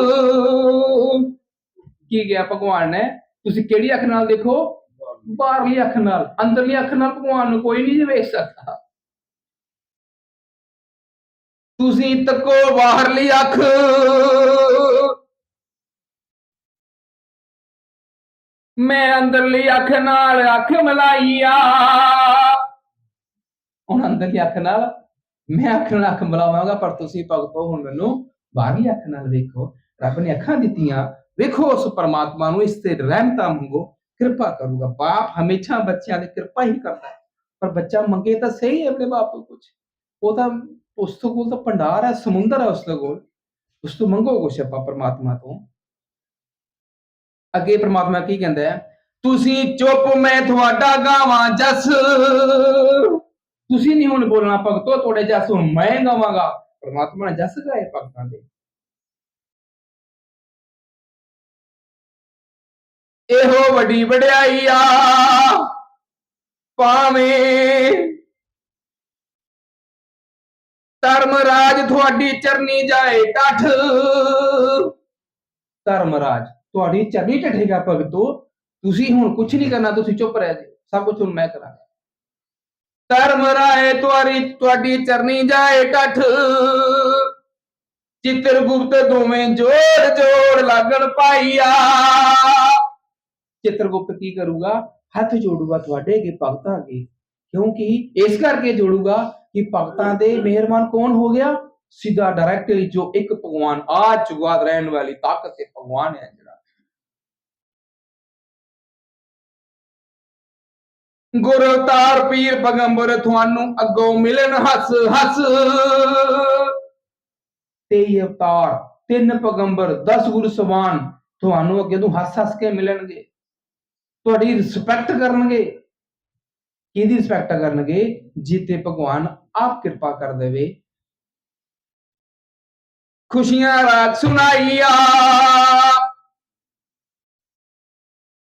ਕੀ ਗਿਆ ਭਗਵਾਨ ਨੇ? ਤੁਸੀਂ ਕਿਹੜੀ ਅੱਖ ਨਾਲ ਦੇਖੋ? ਬਾਹਰਲੀ ਅੱਖ ਨਾਲ ਅੰਦਰਲੀ ਅੱਖ ਨਾਲ ਭਗਵਾਨ ਨੂੰ ਕੋਈ ਨਹੀਂ ਵੇਖ ਸਕਦਾ। ਤੁਸੀਂ ਤੱਕੋ ਬਾਹਰਲੀ ਅੱਖ। ਮੈਂ ਅੰਦਰਲੀ ਅੱਖ ਨਾਲ ਅੱਖ ਮਿਲਾਈਆ। ਹੁਣ ਅੰਦਰਲੀ ਅੱਖ ਨਾਲ ਮੈਂ ਅੱਖ ਅੱਖ ਮਿਲਾਵਾਂਗਾ ਪਰ ਤੁਸੀਂ ਭਗਤੋ ਹੁਣ ਮੈਨੂੰ ਬਾਹਰਲੀ ਅੱਖ ਨਾਲ ਵੇਖੋ। ਰੱਬ ਨੇ ਅੱਖਾਂ ਦਿੱਤੀਆਂ, ਵੇਖੋ ਉਸ ਪਰਮਾਤਮਾ ਨੂੰ, ਇਸ ਤੇ ਰਹਿਮਤਾਂ ਮੰਗੋ, ਕਿਰਪਾ ਕਰੂਗਾ। ਬਾਪ ਹਮੇਸ਼ਾ ਬੱਚਿਆਂ ਦੀ ਕਿਰਪਾ ਹੀ ਕਰਦਾ ਹੈ। ਪਰ ਬੱਚਾ ਮੰਗੇ ਤਾਂ ਸਹੀ ਆਪਣੇ ਬਾਪ ਤੋਂ ਕੁਝ ਉਹ ਤਾਂ, ਉਸ ਤੋਂ ਕੋਲ ਤਾਂ ਭੰਡਾਰ ਹੈ, ਸਮੁੰਦਰ ਹੈ ਉਸ ਦੇ ਕੋਲ। ਉਸ ਤੋਂ ਮੰਗੋ ਕੁਛ ਆਪਾਂ ਪਰਮਾਤਮਾ ਤੋਂ। ਅੱਗੇ ਪਰਮਾਤਮਾ ਕੀ ਕਹਿੰਦਾ ਹੈ? ਤੁਸੀਂ ਚੁੱਪ, ਮੈਂ ਤੁਹਾਡਾ ਗਾਵਾਂ ਜਸ। ਤੁਸੀਂ ਨਹੀਂ ਹੁਣ ਬੋਲਣਾ ਭਗਤੋ ਤੁਹਾਡੇ ਜਸ ਹੁਣ ਮੈਂ ਗਾਵਾਂਗਾ। ਪਰਮਾਤਮਾ ਨੇ ਜਸ ਗਾਏ ਭਗਤਾਂ ਦੇ। ਇਹੋ ਵੱਡੀ ਵਡਿਆਈ ਆ ਭਾਵੇਂ ਧਰਮ ਰਾਜ ਤੁਹਾਡੀ ਚਰਨੀ ਜਾਏ ਟੱਠ ਧਰਮ ਰਾਜ ਤੁਹਾਡੀ ਚਰਨੀ ਟੱਠੇਗਾ ਭਗਤੋ। ਤੁਸੀਂ ਹੁਣ ਕੁਝ ਨਹੀਂ ਕਰਨਾ, ਤੁਸੀਂ ਚੁੱਪ ਰਹਿ ਜਾਓ। ਸਭ ਕੁਝ ਹੁਣ ਮੈਂ ਕਰਾਂਗਾ। ਧਰਮ ਰਾਏ ਤੁਹਾਡੀ ਤੁਹਾਡੀ ਚਰਨੀ ਜਾਏ ਟੱਠ। ਚਿੱਤਰ ਗੁਪਤ ਦੋਵੇਂ ਜੋੜ ਜੋੜ ਲੱਗਣ ਪਾਈਆ। ਚਿੱਤਰਗੁਪਤ ਕੀ ਕਰੂਗਾ? ਹੱਥ ਜੋੜੂਗਾ ਤੁਹਾਡੇ ਅੱਗੇ ਭਗਤਾਂ ਅੱਗੇ। ਕਿਉਂਕਿ ਇਸ ਕਰਕੇ ਜੋੜੂਗਾ ਕਿ ਭਗਤਾਂ ਦੇ ਮਿਹਰਬਾਨ ਕੌਣ ਹੋ ਗਿਆ? ਸਿੱਧਾ ਡਾਇਰੈਕਟਲੀ ਜੋ ਇੱਕ ਭਗਵਾਨ ਆ ਚੁਗਾ ਰਹਿਣ ਵਾਲੀ ਤਾਕਤ ਤੇ ਭਗਵਾਨ ਹੈ। ਗੁਰ ਅਵਤਾਰ ਪੀਰ ਪਗੰਬਰ ਤੁਹਾਨੂੰ ਅੱਗੋਂ ਮਿਲਣ ਹੱਸ ਹੱਸ। ਤੇਈ ਅਵਤਾਰ, ਤਿੰਨ ਪਗੰਬਰ 10 ਗੁਰੂ ਸਵਾਨ ਤੁਹਾਨੂੰ ਅੱਗੇ ਤੋਂ ਹੱਸ ਹੱਸ ਕੇ ਮਿਲਣਗੇ। ਤੁਹਾਡੀ ਰਿਸਪੈਕਟ ਕਰਨਗੇ। ਕਿਹਦੀ ਰਿਸਪੈਕਟ ਕਰਨਗੇ? ਜਿੱਤੇ ਭਗਵਾਨ ਆਪ ਕਿਰਪਾ ਕਰ ਦੇਵੇ। ਖੁਸ਼ੀਆਂ ਰਾਤ ਸੁਣਾਈਆ।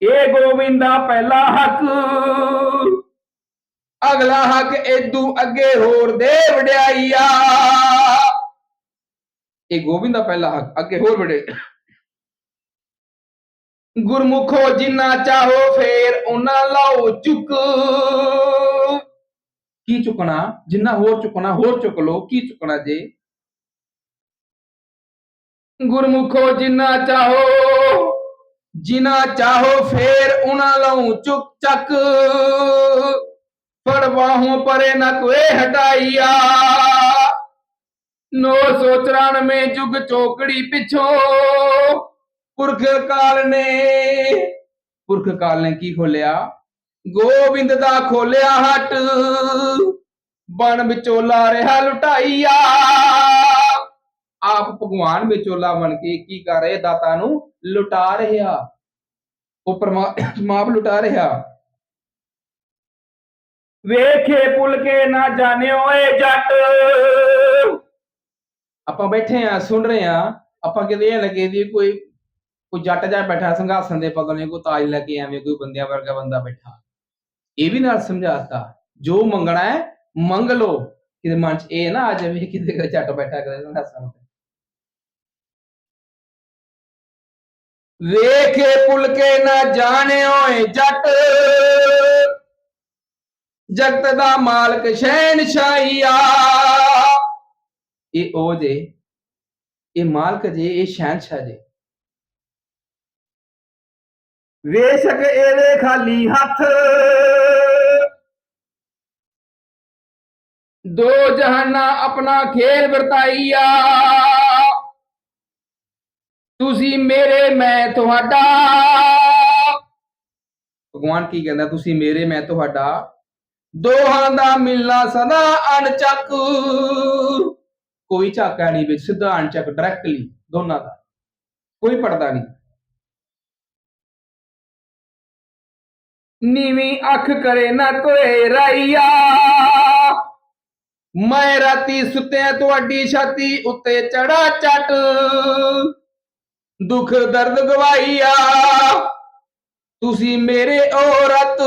ਇਹ ਗੋਬਿੰਦਾ ਪਹਿਲਾ ਹੱਕ। ਅਗਲਾ ਹੱਕ ਏਦੂ ਅੱਗੇ ਹੋਰ ਦੇ ਵਡਿਆਈਆ। ਇਹ ਗੋਬਿੰਦਾ ਪਹਿਲਾ ਹੱਕ, ਅੱਗੇ ਹੋਰ ਵਡੇ। ਗੁਰਮੁਖੋ ਜਿੰਨਾ ਚਾਹੋ ਫੇਰ ਉਹਨਾਂ ਲਾਓ ਚੁੱਕ। ਕੀ ਚੁੱਕਣਾ? ਜਿੰਨਾ ਹੋਰ ਚੁੱਕਣਾ, ਹੋਰ ਚੁੱਕ ਲੋ ਕੀ ਚੁੱਕਣਾ ਜੇ? ਗੁਰਮੁਖੋ ਜਿੰਨਾ ਚਾਹੋ ਜਿਨਾ ਚਾਹੋ ਫੇਰ ਉਹਨਾਂ ਲਾਉ ਚੁੱਕ ਚੱਕ ਫੜਵਾਹੋਂ ਪਰੇ ਨਾ ਕੋਏ ਹਟਾਈਆ। ਨੋ ਸੌ ਚੁਰਾਨਵੇਂ ਜੁਗ ਚੋਕੜੀ ਪਿਛੋ ਪੁਰਖ ਕਾਲ ਨੇ, ਪੁਰਖ ਕਾਲ ਨੇ ਕੀ ਖੋਲਿਆ? ਗੋਬਿੰਦ ਦਾ ਖੋਲਿਆ ਹਟ, ਬਣ ਵਿਚੋਲਾ ਰਿਹਾ ਲੁਟਾਈਆ। ਆਪ ਭਗਵਾਨ ਵਿਚੋਲਾ ਬਣ ਕੇ ਕੀ ਕਰ ਰਹੇ ਦਾਤਾ ਨੂੰ? ਲੁਟਾ ਰਿਹਾ। ਉਹ ਪਰਮਾਤਮਾ ਆਪ ਲੁਟਾ ਰਿਹਾ। ਵੇਖੇ ਪੁੱਲ ਕੇ ਨਾ ਜਾਣਿਓ ਏ ਜੱਟ। ਆਪਾਂ ਬੈਠੇ ਆ ਸੁਣ ਰਹੇ ਆ। ਆਪਾਂ ਕਿਤੇ ਇਹ ਲੱਗੇ ਵੀ ਕੋਈ ਕੋਈ ਜੱਟ ਜਾ ਬੈਠਾ ਸੰਘਾਸਨ ਦੇ ਪਤਾ ਨਹੀਂ ਕੋਈ ਤਾਜ ਲੈ ਕੇ ਐਵੇਂ ਕੋਈ ਬੰਦਿਆਂ ਵਰਗਾ ਬੰਦਾ ਬੈਠਾ। ਇਹ ਵੀ ਨਾਲ ਸਮਝਾਤਾ ਜੋ ਮੰਗਣਾ ਹੈ ਮੰਗ ਲੋ ਕਿਤੇ ਮਨ ਚ ਇਹ ਨਾ ਆ ਜਾਵੇ ਕਿਤੇ ਜੱਟ ਬੈਠਾ ਕਰੇ ਸੰਘਾਸਨ ਤੇ। ਵੇਖੇ ਪੁੱਲ ਕੇ ਨਾ ਜਾਣਿਓ ਜੱਟ। ਜਗਤ ਦਾ ਮਾਲਕ ਸ਼ਹਿਨਸ਼ਾਹੀਆ ਇਹ ਉਹ ਜੇ ਇਹ ਮਾਲਕ ਜੇ ਇਹ ਸ਼ਹਿਨਸ਼ਾਹ ਜੇ। ਵੇਸ਼ਕ ਇਹਦੇ ਖਾਲੀ ਹੱਥ। ਦੋ ਜਹਾਨਾ ਆਪਣਾ ਖੇਲ ਵਰਤਾਈਆ ਤੁਸੀਂ ਮੇਰੇ, ਮੈਂ ਤੁਹਾਡਾ। ਭਗਵਾਨ ਕੀ ਕਹਿੰਦਾ, ਤੁਸੀਂ ਮੇਰੇ, ਮੈਂ ਤੁਹਾਡਾ। ਦੋਹਾਂ ਦਾ ਮਿਲਣਾ ਸਦਾ ਅਣਚੱਕ। ਕੋਈ ਝਾਕਾ ਨਹੀਂ ਵਿੱਚ, ਸਿੱਧਾ ਅਣਚੱਕ ਡਾਇਰੈਕਟਲੀ ਦੋਨਾਂ ਦਾ। ਕੋਈ ਪੜਦਾ ਨਹੀਂ। ਨੀਵੀਂ ਅੱਖ ਕਰੇ ਨਾ ਤੋਏ ਰਾਈਆ। ਮੈਂ ਰਾਤੀ ਸੁੱਤਿਆ, ਤੁਹਾਡੀ ਛਾਤੀ ਉੱਤੇ ਚੜਾ ਚੱਟ ਦੁੱਖ ਦਰਦ ਗਵਾਈਆ ਤੁਸੀਂ ਮੇਰੇ ਉਹ ਰਤ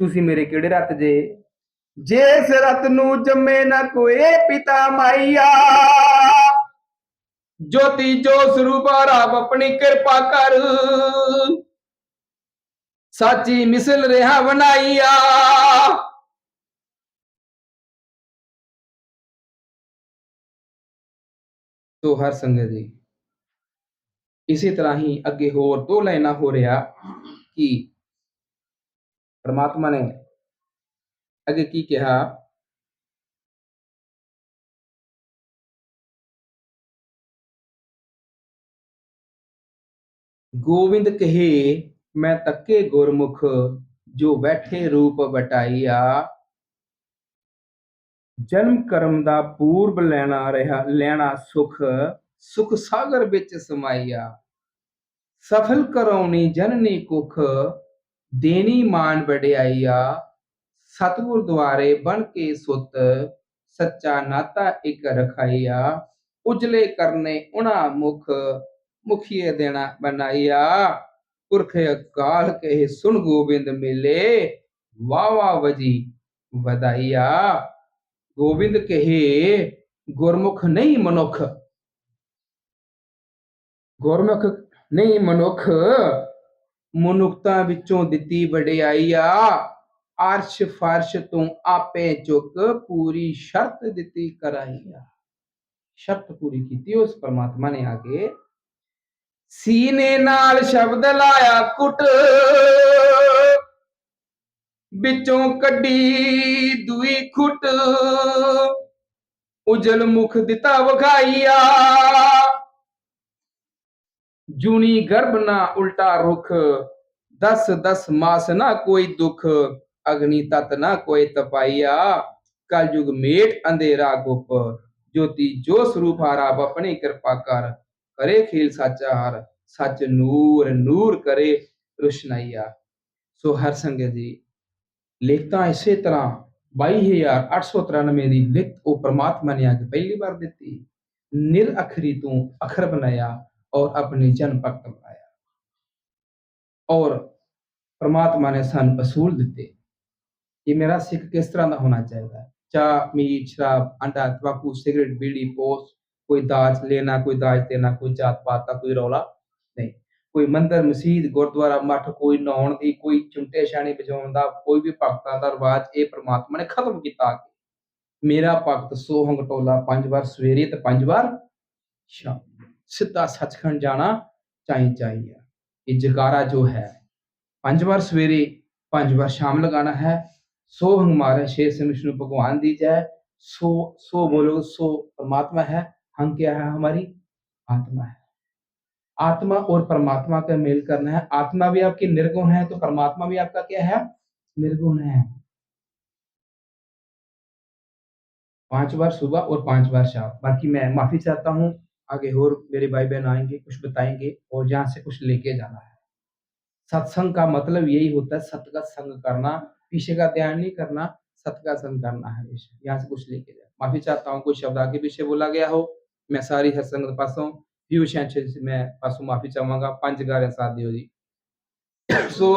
ਤੁਸੀਂ ਮੇਰੇ ਕਿਹੜੇ ਰਤ ਜੇ? ਜਿਸ ਰਤ ਨੂੰ ਜੰਮੇ ਨਾ ਕੋਏ ਪਿਤਾ ਮਾਈਆ। ਜੋਤੀ ਜੋ ਸਰੂਪ ਰੱਬ ਆਪਣੀ ਕਿਰਪਾ ਕਰ। ਸਾਚੀ ਮਿਸਲ ਰਿਹਾ ਬਣਾਈਆ। ਤੋ ਹਰ ਸੰਗਤ ਜੀ ਇਸੇ ਤਰ੍ਹਾਂ ਹੀ ਅੱਗੇ ਹੋਰ ਦੋ ਲਾਈਨਾਂ ਹੋ ਰਿਹਾ ਕਿ ਪਰਮਾਤਮਾ ਨੇ ਅੱਗੇ ਕੀ ਕਿਹਾ? ਗੋਬਿੰਦ ਕਹੇ, ਮੈਂ ਤੱਕੇ ਗੁਰਮੁਖ ਜੋ ਬੈਠੇ ਰੂਪ ਬਟਾਈਆ ਜਨਮ ਕਰਮ ਦਾ ਪੂਰਬ ਲੈਣਾ ਰਿਹਾ, ਲੈਣਾ ਸੁਖ ਸੁਖ ਸਾਗਰ ਵਿੱਚ ਸਮਾਈਆ ਸਫਲ ਕਰਾਉਣੀ ਜਨਨੀ ਕੁਖ, ਦੇਣੀ ਮਾਨ ਵਡਿਆਈਆ ਸਤਿਗੁਰ ਦੁਆਰੇ ਬਣ ਕੇ ਸੁਤ, ਸੱਚਾ ਨਾਤਾ ਇੱਕ ਰਖਾਈਆ ਉਜਲੇ ਕਰਨੇ ਉਣਾ ਮੁਖ, ਮੁਖੀਏ ਦੇਣਾ ਬਣਾਈਆ ਪੁਰਖ ਅਕਾਲ ਕਹੇ, ਸੁਣ ਗੋਬਿੰਦ ਮਿਲੇ ਵਾਵਾ ਵਜੀ ਵਧਾਈਆ ਗੋਬਿੰਦ ਕਹੇ, ਗੁਰਮੁਖ ਨਹੀਂ ਮਨੁੱਖ। ਗੁਰਮੁਖ ਨਹੀਂ ਮਨੁੱਖ, ਮਨੁੱਖਤਾ ਵਿੱਚੋਂ ਦਿੱਤੀ ਵਡਿਆਈ ਆ ਅਰਸ਼ ਫਰਸ਼ ਤੋਂ ਆਪੇ ਚੁੱਕ ਪੂਰੀ ਸ਼ਰਤ ਦਿੱਤੀ ਕਰਾਈ ਆ ਸ਼ਰਤ ਪੂਰੀ ਕੀਤੀ ਉਸ ਪਰਮਾਤਮਾ ਨੇ ਆ ਕੇ। ਸੀਨੇ ਨਾਲ ਸ਼ਬਦ ਲਾਇਆ ਕੁੱਟ। ਵਿੱਚੋਂ ਕੱਢੀ ਦੂਈ ਖੁੱਟ। ਉਜਲ ਮੁਖ ਦਿੱਤਾ ਵਖਾਈਆ। ਜੂਨੀ ਗਰਭ ਨਾ ਉਲਟਾ ਰੁਖ। ਦਸ ਦਸ ਮਾਸ ਨਾ ਕੋਈ ਦੁਖ। ਅਗਨੀ ਤਤ ਨਾ ਕੋਈ ਤਪਾਈਆ। ਕਲਯੁਗ ਮੇਟ ਅੰਧੇਰਾ ਗੁਪ। ਜੋਤੀ ਜੋ ਸਰੂਪ ਹਾਰਾ ਆਪਣੀ ਕਿਰਪਾ ਕਰ। ਕਰੇ ਖੇਲ ਸਾਚਾ ਹਰ ਸੱਚ ਨੂਰ ਨੂਰ ਕਰੇ ਰੁਸ਼ਨਾਈਆ। ਸੋ ਹਰ ਸੰਗਤ ਜੀ ਲਿਖਤਾਂ ਇਸੇ ਤਰ੍ਹਾਂ 22893 ਦੀ ਲਿਖਤ ਉਹ ਪ੍ਰਮਾਤਮਾ ਨੇ ਆ ਕੇ ਪਹਿਲੀ ਵਾਰ ਦਿੱਤੀ। ਨਿਰ ਅਖਰੀ ਤੋਂ ਅਖਰ ਬਣਾਇਆ ਔਰ ਆਪਣੀ ਜਨ ਭਗਤ ਬਣਾਇਆ। ਔਰ ਪ੍ਰਮਾਤਮਾ ਨੇ ਸਾਨੂੰ ਅਸੂਲ ਦਿੱਤੇ ਕਿ ਮੇਰਾ ਸਿੱਖ ਕਿਸ ਤਰ੍ਹਾਂ ਦਾ ਹੋਣਾ ਚਾਹੀਦਾ। ਹੈ ਚਾਹ, ਮੀਟ, ਸ਼ਰਾਬ, ਅੰਡਾ, ਤੰਬਾਕੂ, ਸਿਗਰਟ, ਬੀੜੀ, ਪੋਸ, ਕੋਈ ਦਾਜ ਲੈਣਾ, ਕੋਈ ਦਾਜ ਦੇਣਾ, ਕੋਈ ਜਾਤ ਪਾਤ ਦਾ ਕੋਈ ਰੌਲਾ ਨਹੀਂ। ਕੋਈ ਮੰਦਰ, ਮਸਜਿਦ, ਗੁਰਦੁਆਰਾ ਮੱਠ, ਕੋਈ ਨਹਾਉਣ ਦੀ, ਕੋਈ ਚੁੰਟੇ ਛਾਣੇ ਵਜਾਉਣ ਦਾ, ਕੋਈ ਵੀ ਭਗਤਾਂ ਦਾ ਰਿਵਾਜ ਇਹ ਪ੍ਰਮਾਤਮਾ ਨੇ ਖਤਮ ਕੀਤਾ ਮੇਰਾ ਭਗਤ ਸੋ ਹੰਗ ਟੋਲਾ ਪੰਜ ਵਾਰ ਸਵੇਰੇ ਤੇ ਪੰਜ ਵਾਰ ਸ਼ਾਮ। ਸਿੱਧਾ ਸੱਚਖੰਡ ਜਾਣਾ ਚਾਹੀ ਚਾਹੀਏ ਇਹ ਜਗਾਰਾ ਜੋ ਹੈ, ਪੰਜ ਵਾਰ ਸਵੇਰੇ, ਪੰਜ ਵਾਰ ਸ਼ਾਮ ਲਗਾਣਾ ਹੈ। ਸੋ ਹੰਗ ਮਾਰੇ ਸ਼ੇ ਸਿਮਿਸ਼ਨੂ ਭਗਵਾਨ ਦੀ ਜੈ। ਸੋ ਸੋ ਬੋਲੋ, ਸੋ ਪਰਮਾਤਮਾ ਹੈ, ਹੰਗ ਕਿਆ ਹੈ ਹਮਾਰੀ? ਆਤਮਾ ਹੈ। आत्मा और परमात्मा का मेल करना है। आत्मा भी आपकी निर्गुण है तो परमात्मा भी आपका क्या है? निर्गुण है। पाँच बार सुबह और पाँच बार शाम। बाकी मैं माफ़ी चाहता हूँ। आगे और मेरे भाई बहन आएँगे, कुछ बताएँगे और यहाँ से कुछ लेके जाना है। सत्संग का मतलब यही होता है सत्य का संग करना। पीछे का ध्यान नहीं करना सत्य का संग करना है यहाँ से कुछ लेके जाए माफ़ी चाहता हूँ, कोई शब्द आगे पीछे बोला गया हो, मैं सारी सत्संग पासों ਪੀਯੂਸ਼ਾਂ ਚ ਮੈਂ ਪਾਸੋਂ ਮਾਫੀ ਚਾਹਾਂਗਾ ਪੰਜ ਗਾਰਿਆਂ ਸਾਥ ਦਿਓ ਜੀ। ਸੋ